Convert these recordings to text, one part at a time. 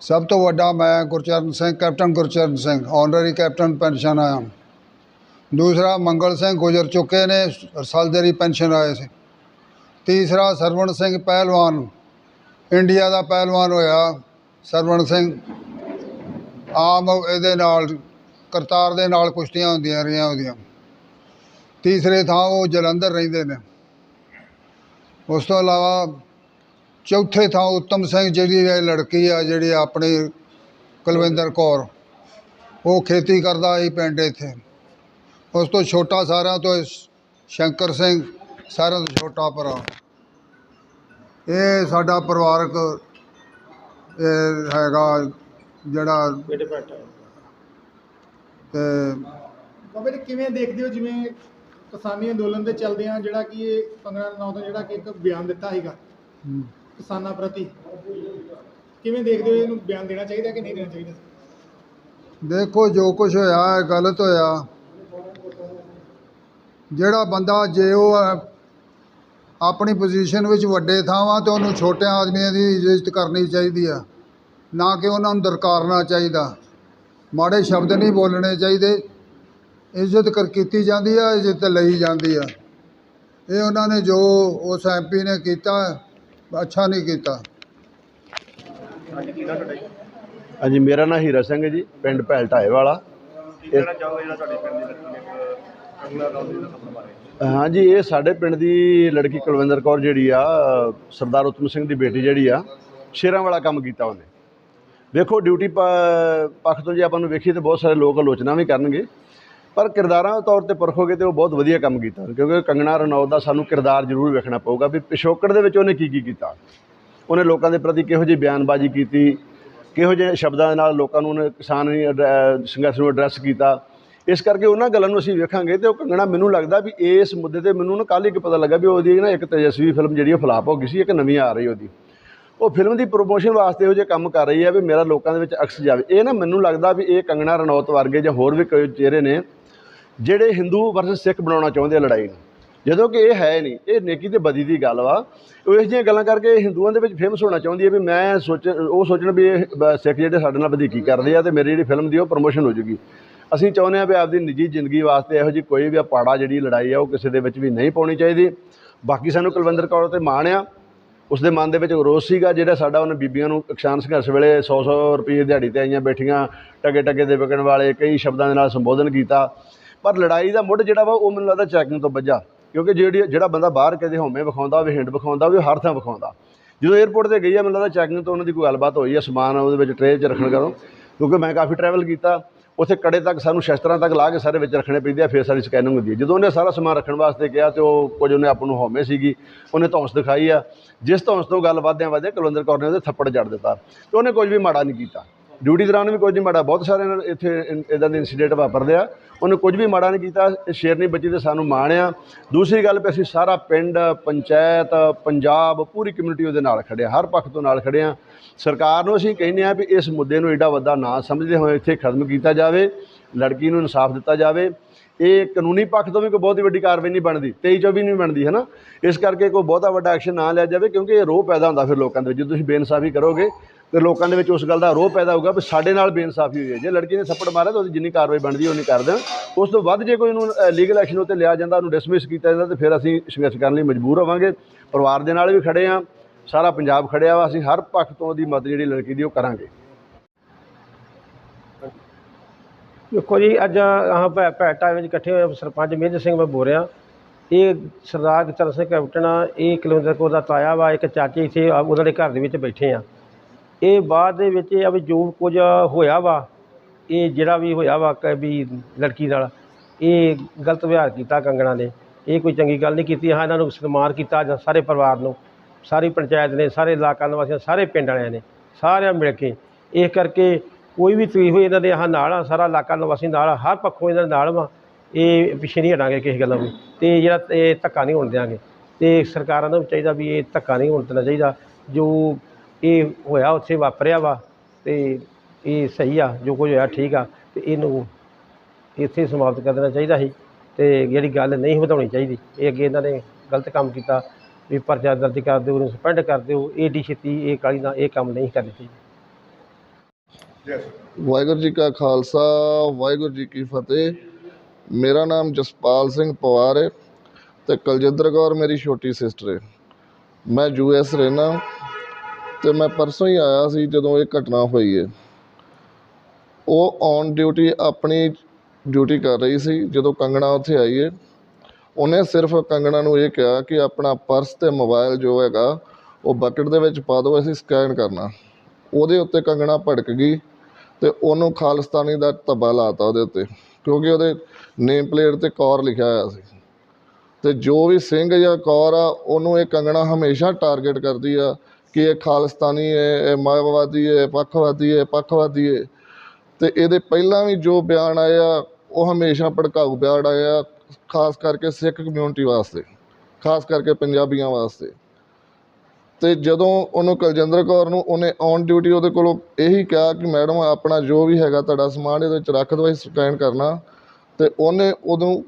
ਸਭ ਤੋਂ ਵੱਡਾ ਮੈਂ Gurcharan Singh, captain Gurcharan Singh honorary captain pension ਆਇਆ। ਦੂਸਰਾ ਮੰਗਲ ਸਿੰਘ ਗੁਜ਼ਰ ਚੁੱਕੇ ਨੇ ਰਸਾਲਦਰੀ ਪੈਨਸ਼ਨ ਆਏ ਸੀ। ਤੀਸਰਾ ਸਰਵਣ ਸਿੰਘ ਪਹਿਲਵਾਨ, ਇੰਡੀਆ ਦਾ ਪਹਿਲਵਾਨ ਹੋਇਆ ਸਰਵਣ ਸਿੰਘ। ਆਮ ਇਹਦੇ ਨਾਲ, ਕਰਤਾਰ ਦੇ ਨਾਲ ਕੁਸ਼ਤੀਆਂ ਹੁੰਦੀਆਂ, ਰਹੀਆਂ ਉਹਦੀਆਂ ਤੀਸਰੇ ਥਾਂ ਉਹ ਜਲੰਧਰ ਰਹਿੰਦੇ ਨੇ। ਉਸ ਤੋਂ ਇਲਾਵਾ ਚੌਥੇ ਥਾਂ ਉੱਤਮ ਸਿੰਘ ਜਿਹੜੀ ਇਹ ਲੜਕੀ ਆ ਜਿਹੜੀ ਆਪਣੀ ਕੁਲਵਿੰਦਰ ਕੌਰ ਉਹ ਖੇਤੀ ਕਰਦਾ ਸੀ ਪਿੰਡ ਇੱਥੇ। ਉਸ ਤੋਂ ਛੋਟਾ ਸਾਰਿਆਂ ਤੋਂ ਸ਼ੰਕਰ ਸਿੰਘ ਸਾਰਿਆਂ ਤੋਂ ਛੋਟਾ ਭਰਾ। ਇਹ ਸਾਡਾ ਪਰਿਵਾਰਕ ਇਹ ਹੈਗਾ ਜਿਹੜਾ ਬੇਟੇ ਤੇ ਕਿਵੇਂ ਦੇਖਦੇ ਹੋ ਜਿਵੇਂ ਕਿਸਾਨੀ ਅੰਦੋਲਨ ਦੇ ਚੱਲਦਿਆਂ ਜਿਹੜਾ ਕਿ ਇਹ ਰਣੌਤ ਨੇ ਜਿਹੜਾ ਕਿ ਇੱਕ ਬਿਆਨ ਦਿੱਤਾ ਸੀਗਾ? ਕਿਸਾਨਾਂ ਪ੍ਰਤੀ ਕਿਵੇਂ ਦੇਖਦੇ ਹੋ ਇਹਨੂੰ ਬਿਆਨ ਦੇਣਾ ਚਾਹੀਦਾ ਕਿ ਨਹੀਂ ਦੇਣਾ ਚਾਹੀਦਾ? ਦੇਖੋ ਜੋ ਕੁਝ ਹੋਇਆ ਹੈ ਗਲਤ ਹੋਇਆ। ਜਿਹੜਾ ਬੰਦਾ ਜੇ ਉਹ ਹੈ, ਆਪਣੀ ਪੋਜੀਸ਼ਨ ਵਿੱਚ ਵੱਡੇ ਥਾਵਾਂ ਤੇ ਉਹਨੂੰ ਛੋਟਿਆਂ ਆਦਮੀਆਂ ਦੀ ਇੱਜ਼ਤ ਕਰਨੀ ਚਾਹੀਦੀ ਆ ਨਾ ਕਿ ਉਹਨਾਂ ਨੂੰ ਦਰਕਾਰਨਾ ਚਾਹੀਦਾ। ਮਾੜੇ ਸ਼ਬਦ ਨਹੀਂ ਬੋਲਣੇ ਚਾਹੀਦੇ। ਇੱਜ਼ਤ ਕਰ ਕੀਤੀ ਜਾਂਦੀ ਆ ਇੱਜ਼ਤ ਲਈ ਜਾਂਦੀ ਆ। ਇਹ ਉਹਨਾਂ ਨੇ ਜੋ ਉਸ ਐਮਪੀ ਨੇ ਕੀਤਾ ਅੱਛਾ ਨਹੀਂ ਕੀਤਾ। ਹਾਂਜੀ ਮੇਰਾ ਨਾਮ ਹੀਰਾ ਸਿੰਘ ਹੈ ਜੀ ਪਿੰਡ ਭੈਲ ਢਾਏ ਵਾਲਾ। ਹਾਂਜੀ ਇਹ ਸਾਡੇ ਪਿੰਡ ਦੀ ਲੜਕੀ ਕੁਲਵਿੰਦਰ ਕੌਰ ਜਿਹੜੀ ਆ ਸਰਦਾਰ ਉਤਮ ਸਿੰਘ ਦੀ ਬੇਟੀ ਜਿਹੜੀ ਆ ਸ਼ੇਰਾਂ ਵਾਲਾ ਕੰਮ ਕੀਤਾ ਉਹਨੇ। ਵੇਖੋ ਡਿਊਟੀ ਪੱਖ ਤੋਂ ਜੇ ਆਪਾਂ ਨੂੰ ਵੇਖੀਏ ਤਾਂ ਬਹੁਤ ਸਾਰੇ ਲੋਕ ਆਲੋਚਨਾ ਵੀ ਕਰਨਗੇ। ਪਰ ਕਿਰਦਾਰਾਂ ਦੇ ਤੌਰ ਤੇ ਪਰਖੋਗੇ ਤੇ ਉਹ ਬਹੁਤ ਵਧੀਆ ਕੰਮ ਕੀਤਾ। ਕਿਉਂਕਿ ਕੰਗਣਾ ਰਣੌਤ ਦਾ ਸਾਨੂੰ ਕਿਰਦਾਰ ਜ਼ਰੂਰ ਵੇਖਣਾ ਪਊਗਾ ਵੀ ਪਿਛੋਕੜ ਦੇ ਵਿੱਚ ਉਹਨੇ ਕੀ ਕੀ ਕੀਤਾ। ਉਹਨੇ ਲੋਕਾਂ ਦੇ ਪ੍ਰਤੀ ਕਿਹੋ ਜਿਹੀ ਬਿਆਨਬਾਜ਼ੀ ਕੀਤੀ, ਕਿਹੋ ਜਿਹੇ ਸ਼ਬਦਾਂ ਦੇ ਨਾਲ ਲੋਕਾਂ ਨੂੰ ਉਹਨੇ ਕਿਸਾਨ ਸੰਘਰਸ਼ ਨੂੰ ਐਡਰੈਸ ਕੀਤਾ। ਇਸ ਕਰਕੇ ਉਹਨਾਂ ਗੱਲਾਂ ਨੂੰ ਅਸੀਂ ਵੇਖਾਂਗੇ ਤੇ ਉਹ ਕੰਗਣਾ ਮੈਨੂੰ ਲੱਗਦਾ ਵੀ ਇਸ ਮੁੱਦੇ ਤੇ ਮੈਨੂੰ ਨਾ ਕੱਲ੍ਹ ਹੀ ਇੱਕ ਪਤਾ ਲੱਗਾ ਵੀ ਉਹਦੀ ਨਾ ਇੱਕ ਤੇਜਸਵੀ ਫਿਲਮ ਜਿਹੜੀ ਉਹ ਫਲਾਪ ਹੋ ਗਈ ਸੀ, ਇੱਕ ਨਵੀਂ ਆ ਰਹੀ ਉਹਦੀ। ਉਹ ਫਿਲਮ ਦੀ ਪ੍ਰੋਮੋਸ਼ਨ ਵਾਸਤੇ ਇਹੋ ਜਿਹੇ ਕੰਮ ਕਰ ਰਹੀ ਹੈ ਵੀ ਮੇਰਾ ਲੋਕਾਂ ਦੇ ਵਿੱਚ ਅਕਸ ਜਾਵੇ। ਇਹ ਨਾ ਮੈਨੂੰ ਲੱਗਦਾ ਵੀ ਇਹ ਕੰਗਣਾ ਰਣੌਤ ਵਰਗੇ ਜਾਂ ਹੋਰ ਵੀ ਕੋਈ ਚਿਹਰੇ ਨੇ ਜਿਹੜੇ ਹਿੰਦੂ ਵਰਸਸ ਸਿੱਖ ਬਣਾਉਣਾ ਚਾਹੁੰਦੇ ਆ ਲੜਾਈ ਨੂੰ। ਜਦੋਂ ਕਿ ਇਹ ਹੈ ਨਹੀਂ, ਇਹ ਨੇਕੀ ਤੇ ਬਦੀ ਦੀ ਗੱਲ ਵਾ। ਉਹ ਇਸ ਜਿਹੀਆਂ ਗੱਲਾਂ ਕਰਕੇ ਹਿੰਦੂਆਂ ਦੇ ਵਿੱਚ ਫੇਮਸ ਹੋਣਾ ਚਾਹੁੰਦੀ ਹੈ ਵੀ ਮੈਂ ਸੋਚ, ਉਹ ਸੋਚਣ ਵੀ ਇਹ ਬ- ਸਿੱਖ ਜਿਹੜੇ ਸਾਡੇ ਨਾਲ ਵਧੀਕੀ ਕਰਦੇ ਆ ਤੇ ਮੇਰੀ ਜਿਹੜੀ ਫਿਲਮ ਦੀ ਉਹ ਪ੍ਰੋਮੋਸ਼ਨ ਹੋ ਜੂਗੀ। ਅਸੀਂ ਚਾਹੁੰਦੇ ਆ ਵੀ ਆਪਦੀ ਨਿੱਜੀ ਜ਼ਿੰਦਗੀ ਵਾਸਤੇ ਇਹੋ ਜਿਹੀ ਕੋਈ ਵੀ ਪਾੜਾ ਜਿਹੜੀ ਲੜਾਈ ਆ ਉਹ ਕਿਸੇ ਦੇ ਵਿੱਚ ਵੀ ਨਹੀਂ ਪਾਉਣੀ ਚਾਹੀਦੀ। ਬਾਕੀ ਸਾਨੂੰ ਕੁਲਵਿੰਦਰ ਕੌਰ ਤੇ ਮਾਣ ਆ। ਉਸ ਦੇ ਮਨ ਦੇ ਵਿੱਚ ਰੋਸ ਸੀਗਾ ਜਿਹੜਾ ਸਾਡਾ ਉਹਨੇ ਬੀਬੀਆਂ ਨੂੰ ਕਿਸਾਨ ਸੰਘਰਸ਼ ਵੇਲੇ 100-100 ਰੁਪਏ ਦਿਹਾੜੀ ਤੇ ਆਈਆਂ ਬੈਠੀਆਂ ਟਕੇ ਟਕੇ ਦੇ ਵਿਕਣ ਵਾਲੇ ਕਈ ਸ਼ਬਦਾਂ ਦੇ ਨਾਲ ਸੰਬੋਧਨ ਕੀਤਾ। ਪਰ ਲੜਾਈ ਦਾ ਮੁੱਢ ਜਿਹੜਾ ਵਾ ਉਹ ਮੈਨੂੰ ਲੱਗਦਾ ਚੈਕਿੰਗ ਤੋਂ ਵੱਜਾ। ਕਿਉਂਕਿ ਜਿਹੜੀ ਜਿਹੜਾ ਬੰਦਾ ਬਾਹਰ ਕਦੇ ਹਉਮੈ ਵਿਖਾਉਂਦਾ ਹੋਵੇ, ਹਿੰਡ ਵਿਖਾਉਂਦਾ ਹੋਵੇ ਹਰ ਥਾਂ ਵਿਖਾਉਂਦਾ। ਜਦੋਂ 에ਅਰਪੋਰਟ ਤੇ ਗਈ ਆ, ਮੈਨੂੰ ਲੱਗਦਾ ਚੈਕਿੰਗ ਤੋਂ ਉਹਨਾਂ ਦੀ ਕੋਈ ਗੱਲਬਾਤ ਹੋਈ ਆ, ਸਮਾਨ ਉਹਦੇ ਵਿੱਚ ਟ੍ਰੇ 'ਚ ਰੱਖਣ ਕਰੋ ਕਿਉਂਕਿ ਮੈਂ ਕਾਫੀ ਟਰੈਵਲ ਕੀਤਾ, ਉੱਥੇ ਕੜੇ ਤੱਕ ਸਾਨੂੰ ਸ਼ਸਤਰਾਂ ਤੱਕ ਲਾ ਕੇ ਸਾਰੇ ਵਿੱਚ ਰੱਖਣੇ ਪੈਂਦੇ ਆ, ਫਿਰ ਸਾਡੀ ਸਕੈਨਿੰਗ ਹੁੰਦੀ ਹੈ ਜਦੋਂ ਉਹਨੇ ਸਾਰਾ ਸਮਾਨ ਰੱਖਣ ਵਾਸਤੇ ਕਿਹਾ ਤੇ ਉਹ ਕੁਝ ਉਹਨੇ ਆਪ ਨੂੰ ਹਉਮੈ ਸੀਗੀ, ਉਹਨੇ ਧੌਂਸ ਦਿਖਾਈ ਆ। ਜਿਸ ਧੌਂਸ ਤੋਂ ਗੱਲ ਵਧਦਿਆਂ ਵਧਦਿਆਂ, ਕੁਲਵਿੰਦਰ ਕੌਰ ਨੇ ਉਹਦੇ ਥੱਪੜ ਜੜ ਦਿੱਤਾ ਤੇ ਉਹਨੇ ਕੁਝ ਵੀ ਮਾੜਾ ਨਹੀਂ ਕੀਤਾ। ਡਿਊਟੀ ਦੌਰਾਨ ਵੀ ਕੁਝ ਨਹੀਂ ਮਾੜਾ, ਬਹੁਤ ਸਾਰੇ ਨਾਲ ਇੱਥੇ ਇਦਾਂ ਦੇ ਇਨਸੀਡੈਂਟ ਵਾਪਰਦੇ ਆ। ਉਹਨੇ ਕੁਝ ਵੀ ਮਾੜਾ ਨਹੀਂ ਕੀਤਾ ਸ਼ੇਰਨੀ ਬੱਚੀ ਤੇ ਸਾਨੂੰ ਮਾਣ ਆ ਦੂਸਰੀ ਗੱਲ ਵੀ ਅਸੀਂ ਸਾਰਾ ਪਿੰਡ, ਪੰਚਾਇਤ, ਪੰਜਾਬ, ਪੂਰੀ ਕਮਿਊਨਿਟੀ ਉਹਦੇ ਨਾਲ ਖੜੇ ਹਰ ਪੱਖ ਤੋਂ ਨਾਲ ਖੜੇ ਆ। ਸਰਕਾਰ ਨੂੰ ਅਸੀਂ ਕਹਿੰਦੇ ਆ ਵੀ ਇਸ ਮੁੱਦੇ ਨੂੰ ਏਡਾ ਵੱਡਾ ਨਾ ਸਮਝਦੇ ਹੋਏ ਇੱਥੇ ਖਤਮ ਕੀਤਾ ਜਾਵੇ, ਲੜਕੀ ਨੂੰ ਇਨਸਾਫ ਦਿੱਤਾ ਜਾਵੇ। ਇਹ ਕਾਨੂੰਨੀ ਪੱਖ ਤੋਂ ਵੀ ਕੋਈ ਬਹੁਤੀ ਵੱਡੀ ਕਾਰਵਾਈ ਨਹੀਂ ਬਣਦੀ 23 24 ਨਹੀਂ ਬਣਦੀ ਹੈ ਨਾ ਇਸ ਕਰਕੇ ਕੋਈ ਬਹੁਤਾ ਵੱਡਾ ਐਕਸ਼ਨ ਨਾ ਲਿਆ ਜਾਵੇ, ਕਿਉਂਕਿ ਇਹ ਰੋਹ ਪੈਦਾ ਹੁੰਦਾ ਫਿਰ ਲੋਕਾਂ ਦੇ ਵਿੱਚ, ਜਦੋਂ ਤੁਸੀਂ ਬੇਇਨਸਾਫੀ ਕਰੋਗੇ। ਤੇ ਲੋਕਾਂ ਦੇ ਵਿੱਚ ਉਸ ਗੱਲ ਦਾ ਰੋਹ ਪੈਦਾ ਹੋਊਗਾ ਵੀ ਸਾਡੇ ਨਾਲ ਬੇਇਨਸਾਫੀ ਹੋਈ ਹੈ। ਜੇ ਲੜਕੀ ਨੇ ਥੱਪੜ ਮਾਰਿਆ ਤਾਂ ਉਹਦੀ ਜਿੰਨੀ ਕਾਰਵਾਈ ਬਣਦੀ ਹੈ ਉਨੀ ਕਰ ਦੇਣ। ਉਸ ਤੋਂ ਵੱਧ ਜੇ ਕੋਈ ਉਹਨੂੰ ਲੀਗਲ ਐਕਸ਼ਨ ਉੱਤੇ ਲਿਆ ਜਾਂਦਾ, ਉਹਨੂੰ ਡਿਸਮਿਸ ਕੀਤਾ ਜਾਂਦਾ, ਤੇ ਫਿਰ ਅਸੀਂ ਸੰਘਰਸ਼ ਕਰਨ ਲਈ ਮਜਬੂਰ ਹੋਵਾਂਗੇ। ਪਰਿਵਾਰ ਦੇ ਨਾਲ ਵੀ ਖੜੇ ਆ ਸਾਰਾ ਪੰਜਾਬ ਖੜਿਆ ਵਾ। ਅਸੀਂ ਹਰ ਪੱਖ ਤੋਂ ਉਹਦੀ ਮਦਦ ਜਿਹੜੀ ਲੜਕੀ ਦੀ ਉਹ ਕਰਾਂਗੇ। ਦੇਖੋ ਜੀ, ਅੱਜ ਆਹ ਭੈ ਭੈਟਾ ਵਿੱਚ ਇਕੱਠੇ ਹੋਏ ਸਰਪੰਚ ਮੇਜਰ ਸਿੰਘ ਮੈਂ ਬੋਲ ਰਿਹਾ। ਇਹ ਸਰਦਾਰ ਚਰਨ ਸਿੰਘ ਕੈਪਟਨ ਆ, ਇਹ ਕਿਲੋਮੀਟਰ ਕੋਲ ਦਾ ਤਾਇਆ ਵਾ, ਇੱਕ ਚਾਚੇ ਇੱਥੇ ਉਹਨਾਂ ਦੇ ਘਰ ਦੇ ਵਿੱਚ ਬੈਠੇ ਆ। ਇਹ ਬਾਅਦ ਦੇ ਵਿੱਚ ਇਹ ਆ ਵੀ ਜੋ ਕੁਝ ਹੋਇਆ ਵਾ ਇਹ ਜਿਹੜਾ ਵੀ ਹੋਇਆ ਵਾ ਕ ਵੀ ਲੜਕੀ ਨਾਲ ਇਹ ਗਲਤ ਵਿਵਹਾਰ ਕੀਤਾ ਕੰਗਣਾ ਨੇ। ਇਹ ਕੋਈ ਚੰਗੀ ਗੱਲ ਨਹੀਂ ਕੀਤੀ ਹਾਂ ਇਹਨਾਂ ਨੂੰ ਸਨਮਾਨ ਕੀਤਾ ਜਾਂ ਸਾਰੇ ਪਰਿਵਾਰ ਨੂੰ ਸਾਰੀ ਪੰਚਾਇਤ ਨੇ ਸਾਰੇ ਇਲਾਕਾ ਨਿਵਾਸੀਆਂ ਸਾਰੇ ਪਿੰਡ ਵਾਲਿਆਂ ਨੇ ਸਾਰਿਆਂ ਮਿਲ ਕੇ। ਇਸ ਕਰਕੇ ਕੋਈ ਵੀ ਤਕਲੀਫ ਹੋਈ ਇਹਨਾਂ ਦੇ ਆਹ ਨਾਲ ਆ ਸਾਰਾ ਇਲਾਕਾ ਨਿਵਾਸੀ ਨਾਲ ਆ, ਹਰ ਪੱਖੋਂ ਇਹਨਾਂ ਦੇ ਨਾਲ ਵਾ। ਇਹ ਪਿੱਛੇ ਨਹੀਂ ਹਟਾਂਗੇ ਕਿਸੇ ਗੱਲੋਂ ਵੀ। ਤੇ ਜਿਹੜਾ ਇਹ ਧੱਕਾ ਨਹੀਂ ਹੋਣ ਦਿਆਂਗੇ। ਤੇ ਸਰਕਾਰਾਂ ਨੂੰ ਵੀ ਚਾਹੀਦਾ ਵੀ ਇਹ ਧੱਕਾ ਨਹੀਂ ਹੋਣ ਦੇਣਾ ਚਾਹੀਦਾ। ਜੋ ਇਹ ਹੋਇਆ ਉੱਥੇ ਵਾਪਰਿਆ ਵਾ ਤੇ ਇਹ ਸਹੀ ਆ ਜੋ ਕੁਝ ਹੋਇਆ ਠੀਕ ਆ ਤੇ ਇਹਨੂੰ ਇੱਥੇ ਸਮਾਪਤ ਕਰ ਦੇਣਾ ਚਾਹੀਦਾ ਸੀ ਤੇ ਜਿਹੜੀ ਗੱਲ ਨਹੀਂ ਵਧਾਉਣੀ ਚਾਹੀਦੀ ਇਹ ਅੱਗੇ ਇਹਨਾਂ ਨੇ ਗਲਤ ਕੰਮ ਕੀਤਾ ਵੀ ਪਰਚਾ ਦਰਜ ਕਰ ਦਿਓ ਉਹਨੂੰ ਸਸਪੈਂਡ ਕਰ ਦਿਓ ਏਡੀ ਛੇਤੀ ਇਹ ਕਾਲੀ ਨਾਲ ਇਹ ਕੰਮ ਨਹੀਂ ਕਰਨੀ ਚਾਹੀਦੀ। ਵਾਹਿਗੁਰੂ ਜੀ ਕਾ ਖਾਲਸਾ ਵਾਹਿਗੁਰੂ ਜੀ ਕੀ ਫਤਿਹ। ਮੇਰਾ ਨਾਮ ਜਸਪਾਲ ਸਿੰਘ ਪਵਾਰ ਹੈ ਤੇ ਕੁਲਜਿੰਦਰ ਕੌਰ ਮੇਰੀ ਛੋਟੀ ਸਿਸਟਰ ਹੈ। ਮੈਂ ਯੂ ਐਸ ਰਹਿਣਾ ਤੇ ਮੈਂ ਪਰਸੋਂ ਹੀ ਆਇਆ ਸੀ ਜਦੋਂ ਇਹ ਘਟਨਾ ਹੋਈ ਹੈ। ਉਹ ਔਨ ਡਿਊਟੀ ਆਪਣੀ ਡਿਊਟੀ ਕਰ ਰਹੀ ਸੀ, ਜਦੋਂ ਕੰਗਣਾ ਉੱਥੇ ਆਈ ਹੈ। ਉਹਨੇ ਸਿਰਫ ਕੰਗਣਾ ਨੂੰ ਇਹ ਕਿਹਾ ਕਿ ਆਪਣਾ ਪਰਸ ਤੇ ਮੋਬਾਈਲ ਜੋ ਹੈਗਾ, ਉਹ ਬਕਟ ਦੇ ਵਿੱਚ ਪਾ ਦਿਓ, ਅਸੀਂ ਸਕੈਨ ਕਰਨਾ। ਉਹਦੇ ਉੱਤੇ ਕੰਗਣਾ ਭੜਕ ਗਈ ਤੇ ਉਹਨੂੰ ਖਾਲਿਸਤਾਨੀ ਦਾ ਧੱਬਾ ਲਾਤਾ ਉਹਦੇ ਉੱਤੇ, ਕਿਉਂਕਿ ਉਹਦੇ ਨੇਮ ਪਲੇਟ ਤੇ ਕੌਰ ਲਿਖਿਆ ਹੋਇਆ ਸੀ। ਤੇ ਜੋ ਵੀ ਸਿੰਘ ਜਾਂ ਕੌਰ ਆ, ਉਹਨੂੰ ਇਹ ਕੰਗਣਾ ਹਮੇਸ਼ਾ ਟਾਰਗੇਟ ਕਰਦੀ ਆ ਕਿ ਇਹ ਖਾਲਿਸਤਾਨੀ ਹੈ, ਇਹ ਮਾਓਵਾਦੀ ਹੈ ਪੱਖਵਾਦੀ ਹੈ ਪੱਖਵਾਦੀ ਹੈ? ਤੇ ਇਹਦੇ ਪਹਿਲਾਂ ਵੀ ਜੋ ਬਿਆਨ ਆਏ ਆ ਉਹ ਹਮੇਸ਼ਾ ਭੜਕਾਊ ਬਿਆਨ ਆਏ ਆ ਖਾਸ ਕਰਕੇ ਸਿੱਖ ਕਮਿਊਨਿਟੀ ਵਾਸਤੇ, ਖਾਸ ਕਰਕੇ ਪੰਜਾਬੀਆਂ ਵਾਸਤੇ। ਤੇ ਜਦੋਂ ਉਹਨੂੰ ਕੁਲਜਿੰਦਰ ਕੌਰ ਨੂੰ ਉਹਨੇ ਔਨ ਡਿਊਟੀ ਉਹਦੇ ਕੋਲੋਂ ਇਹੀ ਕਿਹਾ ਕਿ ਮੈਡਮ ਆਪਣਾ ਜੋ ਵੀ ਹੈਗਾ ਤੁਹਾਡਾ ਸਮਾਨ ਇਹਦੇ ਵਿੱਚ ਰੱਖ ਦਿਓ, ਅਸੀਂ ਸਕੈਨ ਕਰਨਾ। ਤੇ ਉਹਨੇ ਉਦੋਂ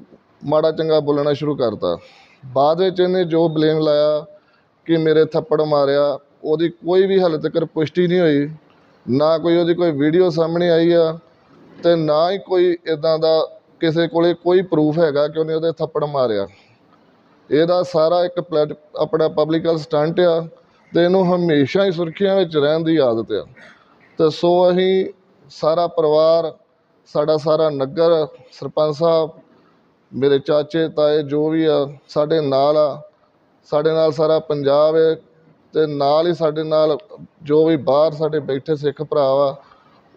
ਮਾੜਾ ਚੰਗਾ ਬੋਲਣਾ ਸ਼ੁਰੂ ਕਰਤਾ। ਬਾਅਦ ਵਿੱਚ ਇਹਨੇ ਜੋ ਬਲੇਮ ਲਾਇਆ ਕਿ ਮੇਰੇ ਥੱਪੜ ਮਾਰਿਆ ਉਹਦੀ ਕੋਈ ਵੀ ਹਾਲੇ ਤੱਕ ਪੁਸ਼ਟੀ ਨਹੀਂ ਹੋਈ, ਨਾ ਕੋਈ ਉਹਦੀ ਕੋਈ ਵੀਡੀਓ ਸਾਹਮਣੇ ਆਈ ਆ ਤੇ ਨਾ ਹੀ ਕੋਈ ਇਦਾਂ ਦਾ ਕਿਸੇ ਕੋਲੇ ਕੋਈ ਪ੍ਰੂਫ ਹੈਗਾ ਕਿ ਉਹਨੇ ਉਹਦੇ ਥੱਪੜ ਮਾਰਿਆ। ਇਹਦਾ ਸਾਰਾ ਇੱਕ ਪਲੈਟ ਆਪਣਾ ਪਬਲਿਕਲ ਸਟੰਟ ਆ ਤੇ ਇਹਨੂੰ ਹਮੇਸ਼ਾ ਹੀ ਸੁਰਖੀਆਂ ਵਿੱਚ ਰਹਿਣ ਦੀ ਆਦਤ ਆ। ਤੇ ਸੋ ਅਸੀਂ ਸਾਰਾ ਪਰਿਵਾਰ, ਸਾਡਾ ਸਾਰਾ ਨਗਰ, ਸਰਪੰਚ ਸਾਹਿਬ, ਮੇਰੇ ਚਾਚੇ, ਤਾਏ ਜੋ ਵੀ ਆ, ਸਾਡੇ ਨਾਲ ਆ, ਸਾਡੇ ਨਾਲ ਸਾਰਾ ਪੰਜਾਬ ਹੈ ਤੇ ਨਾਲ ਹੀ ਸਾਡੇ ਨਾਲ ਜੋ ਵੀ ਬਾਹਰ ਸਾਡੇ ਬੈਠੇ ਸਿੱਖ ਭਰਾ ਵਾ,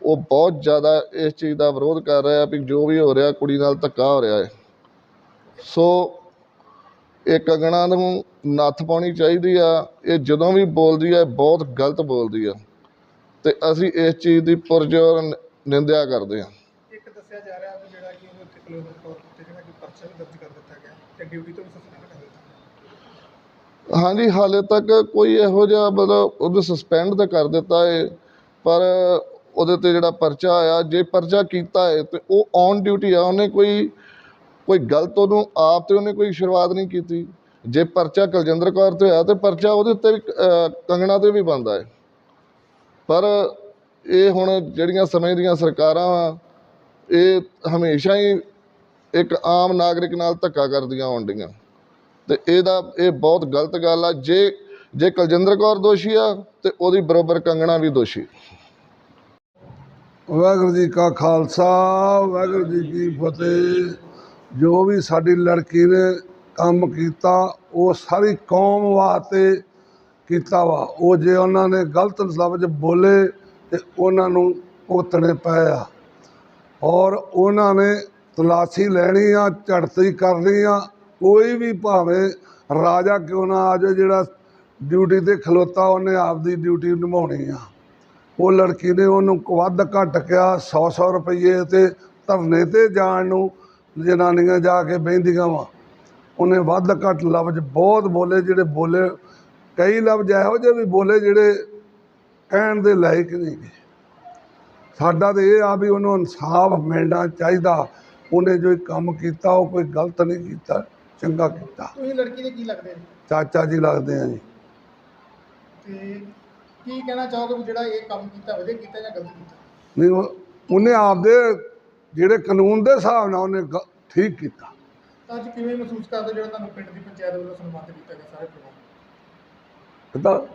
ਉਹ ਬਹੁਤ ਜ਼ਿਆਦਾ ਇਸ ਚੀਜ਼ ਦਾ ਵਿਰੋਧ ਕਰ ਰਿਹਾ ਵੀ ਜੋ ਵੀ ਹੋ ਰਿਹਾ ਕੁੜੀ ਨਾਲ ਧੱਕਾ ਹੋ ਰਿਹਾ ਹੈ। ਸੋ ਇਹ ਕੰਗਣਾ ਨੂੰ ਨੱਥ ਪਾਉਣੀ ਚਾਹੀਦੀ ਆ, ਇਹ ਜਦੋਂ ਵੀ ਬੋਲਦੀ ਹੈ ਬਹੁਤ ਗਲਤ ਬੋਲਦੀ ਆ। ਤੇ ਅਸੀਂ ਇਸ ਚੀਜ਼ ਦੀ ਪੁਰਜੋਰ ਨਿੰਦਿਆ ਕਰਦੇ ਹਾਂ ਇੱਕ ਦੱਸਿਆ ਜਾ ਰਿਹਾ ਵੀ ਜਿਹੜਾ ਕਿ ਉਹਦੇ ਉੱਤੇ ਕਲੋਜ਼ਰ ਕੌਰ ਉੱਤੇ ਜਿਹੜਾ ਕਿ ਪਰਚਾ ਵੀ ਦਰਜ ਕਰ ਦਿੱਤਾ ਗਿਆ ਤੇ ਡਿਊਟੀ ਤੋਂ ਵੀ ਸਸਪੈਂਡ ਕਰ ਦਿੱਤਾ ਹਾਂਜੀ, ਹਾਲੇ ਤੱਕ ਕੋਈ ਇਹੋ ਜਿਹਾ ਮਤਲਬ ਉਹਨੂੰ ਸਸਪੈਂਡ ਤਾਂ ਕਰ ਦਿੱਤਾ ਹੈ ਪਰ ਉਹਦੇ ਤੇ ਜਿਹੜਾ ਪਰਚਾ ਆਇਆ, ਜੇ ਪਰਚਾ ਕੀਤਾ ਹੈ ਤਾਂ ਉਹ ਔਨ ਡਿਊਟੀ ਆ, ਉਹਨੇ ਕੋਈ ਕੋਈ ਗਲਤ ਉਹਨੂੰ ਆਪ ਤੇ ਉਹਨੇ ਕੋਈ ਸ਼ੁਰੂਆਤ ਨਹੀਂ ਕੀਤੀ। ਜੇ ਪਰਚਾ ਕੁਲਜਿੰਦਰ ਕੌਰ ਤੇ ਹੋਇਆ, ਤਾਂ ਪਰਚਾ ਉਹਦੇ ਉੱਤੇ ਵੀ ਕੰਗਣਾ ਤੇ ਵੀ ਬਣਦਾ ਹੈ ਪਰ ਇਹ ਹੁਣ ਜਿਹੜੀਆਂ ਸਮੇਂ ਦੀਆਂ ਸਰਕਾਰਾਂ ਵਾ, ਇਹ ਹਮੇਸ਼ਾ ਹੀ ਇੱਕ ਆਮ ਨਾਗਰਿਕ ਨਾਲ ਧੱਕਾ ਕਰਦੀਆਂ ਆਉਣ ਡੀਆਂ ਤੇ ਇਹਦਾ ਇਹ ਬਹੁਤ ਗਲਤ ਗੱਲ ਆ। ਜੇ ਜੇ ਕੁਲਜਿੰਦਰ ਕੌਰ ਦੋਸ਼ੀ ਆ, ਤੇ ਉਹਦੀ ਬਰੋਬਰ ਕੰਗਣਾ ਵੀ ਦੋਸ਼ੀ। ਵਾਹਿਗੁਰੂ ਜੀ ਕਾ ਖਾਲਸਾ, ਵਾਹਿਗੁਰੂ ਜੀ ਕੀ ਫਤਿਹ। ਜੋ ਵੀ ਸਾਡੀ ਲੜਕੀ ਨੇ ਕੰਮ ਕੀਤਾ, ਉਹ ਸਾਰੀ ਕੌਮ ਵਾਸਤੇ ਕੀਤਾ ਵਾ। ਉਹ ਜੇ ਉਹਨਾਂ ਨੇ ਗਲਤ ਲਫ਼ਜ਼ ਬੋਲੇ, ਤੇ ਉਹਨਾਂ ਨੂੰ ਭੁਗਤਣੇ ਪਏ ਆ। ਔਰ ਉਹਨਾਂ ਨੇ ਤਲਾਸ਼ੀ ਲੈਣੀ ਆ, ਝੜਤੀ ਕਰਨੀ ਆ ਕੋਈ ਵੀ ਭਾਵੇਂ ਰਾਜਾ ਕਿਉਂ ਨਾ ਆ ਜਾਏ ਜਿਹੜਾ ਡਿਊਟੀ ਤੇ ਖਲੋਤਾ, ਉਹਨੇ ਆਪਦੀ ਡਿਊਟੀ ਨਿਭਾਉਣੀ ਆ। ਉਹ ਲੜਕੀ ਨੇ ਉਹਨੂੰ ਵੱਧ ਘੱਟ ਕਿਹਾ 100 100 ਰੁਪਏ ਤੇ ਧਰਨੇ ਤੇ ਜਾਣ ਨੂੰ ਜਨਾਨੀਆਂ ਜਾ ਕੇ ਬਹਿੰਦੀਆਂ ਵਾ। ਉਹਨੇ ਵੱਧ ਘੱਟ ਲਫ਼ਜ਼ ਬਹੁਤ ਬੋਲੇ, ਜਿਹੜੇ ਬੋਲੇ, ਕਈ ਲਫ਼ਜ਼ ਇਹੋ ਜਿਹੇ ਵੀ ਬੋਲੇ ਜਿਹੜੇ ਕਹਿਣ ਦੇ ਲਾਇਕ ਨਹੀਂ ਗੇ। ਸਾਡਾ ਤੇ ਇਹ ਆ ਵੀ ਉਹਨੂੰ ਇਨਸਾਫ ਮਿਲਣਾ ਚਾਹੀਦਾ। ਉਹਨੇ ਜੋ ਕੰਮ ਕੀਤਾ, ਉਹ ਕੋਈ ਗਲਤ ਨਹੀਂ ਕੀਤਾ। ਚੰਗਾ ਕੀਤਾ। ਤੁਸੀਂ ਲੜਕੀ ਦੇ ਕੀ ਲੱਗਦੇ ਨੇ ਚਾਚਾ ਜੀ ਲੱਗਦੇ ਆ ਜੀ। ਤੇ ਕੀ ਕਹਿਣਾ ਚਾਹੋਗੇ ਵੀ ਜਿਹੜਾ ਇਹ ਕੰਮ ਕੀਤਾ ਵਧੀਆ ਕੀਤਾ ਜਾਂ ਗਲਤ ਕੀਤਾ? ਨਹੀਂ ਉਹ- ਉਹਨੇ ਆਪਦੇ ਜਿਹੜੇ ਕਾਨੂੰਨ ਦੇ ਹਿਸਾਬ ਨਾਲ ਉਹਨੇ ਗ- ਠੀਕ ਕੀਤਾ। ਤਾਂ ਅੱਜ ਕਿਵੇਂ ਮਹਿਸੂਸ ਕਰਦੇ ਹੋ ਜਿਹੜਾ ਤੁਹਾਨੂੰ ਪਿੰਡ ਦੀ ਪੰਚਾਇਤ ਵੱਲੋਂ ਸਨਮਾਨਿਤ ਕੀਤਾ ਗਿਆ ਸਾਰੇ ਪਰਿਵਾਰ ਕਿਤਾ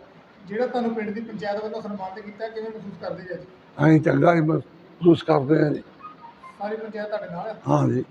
ਜਿਹੜਾ ਤੁਹਾਨੂੰ ਪਿੰਡ ਦੀ ਪੰਚਾਇਤ ਵੱਲੋਂ ਸਨਮਾਨਿਤ ਕੀਤਾ ਕਿਵੇਂ ਮਹਿਸੂਸ ਕਰਦੇ ਜੀ ਅੱਜ? ਅਸੀਂ ਚੰਗਾ ਹੀ ਮਹਿਸੂਸ ਕਰਦੇ ਹਾਂ ਜੀ। ਸਾਰੀ ਪੰਚਾਇਤ ਤੁਹਾਡੇ ਨਾਲ ਹੈ ਹਾਂ ਜੀ।